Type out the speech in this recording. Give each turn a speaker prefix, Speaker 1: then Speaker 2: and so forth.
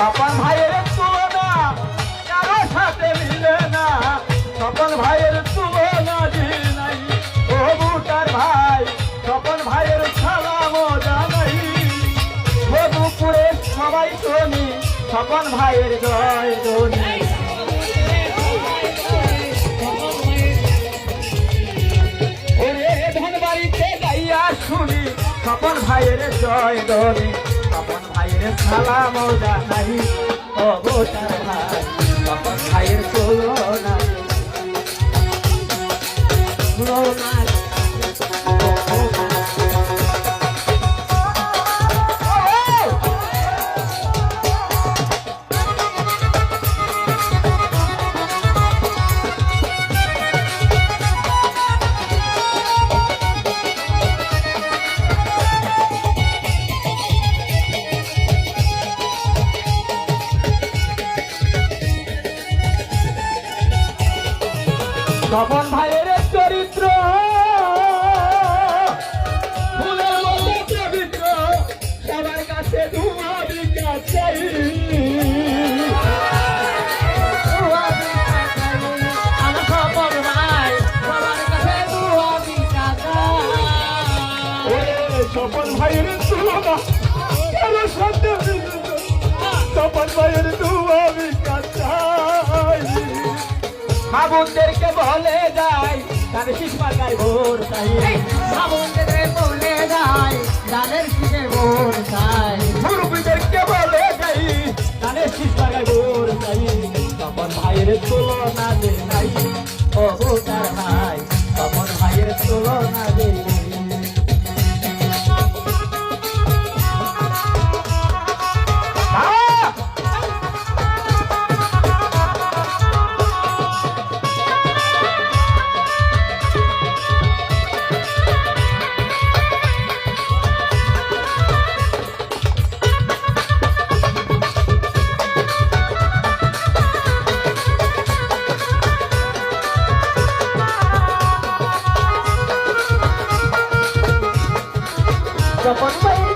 Speaker 1: স্বপন ভাইয়ের তুলনা কারও সাথে মিলে না স্বপন ভাইয়ের তুলনা যে নাই। ও বুটার ভাই স্বপন ভাইয়ের ছাড়া মজা নাই। ও দুপুরে সবাই শুনি স্বপন ভাইয়ের জয় ধ্বনি ওরে ধনবাড়িতে গাইয়া শুনি স্বপন ভাইয়ের জয় ধ্বনি স্বপন ভাইয়ের ভাইয়ের স্বপন ভাইয়ের চরিত্র। ফুলের মতো পবিত্র। সবার কাছে ধোঁয়া বিকা চাই। ভাইয়ের তুলনা ভাইয়ের মাবুদেরকে বলে যাই তাদের শিশমার গায়ে ভোর তাই
Speaker 2: বাবুদেরকে বলে যাই ডালের শিখে ভোর তাই
Speaker 1: মুরব্বীদেরকে বলে যাই তাদের শিশমার গায়ে ভোর তাই তখন ভাইয়ের তুলনা দে নাই ও তার ভাই তখন ভাইয়ের তুলনা দে Só pode sair.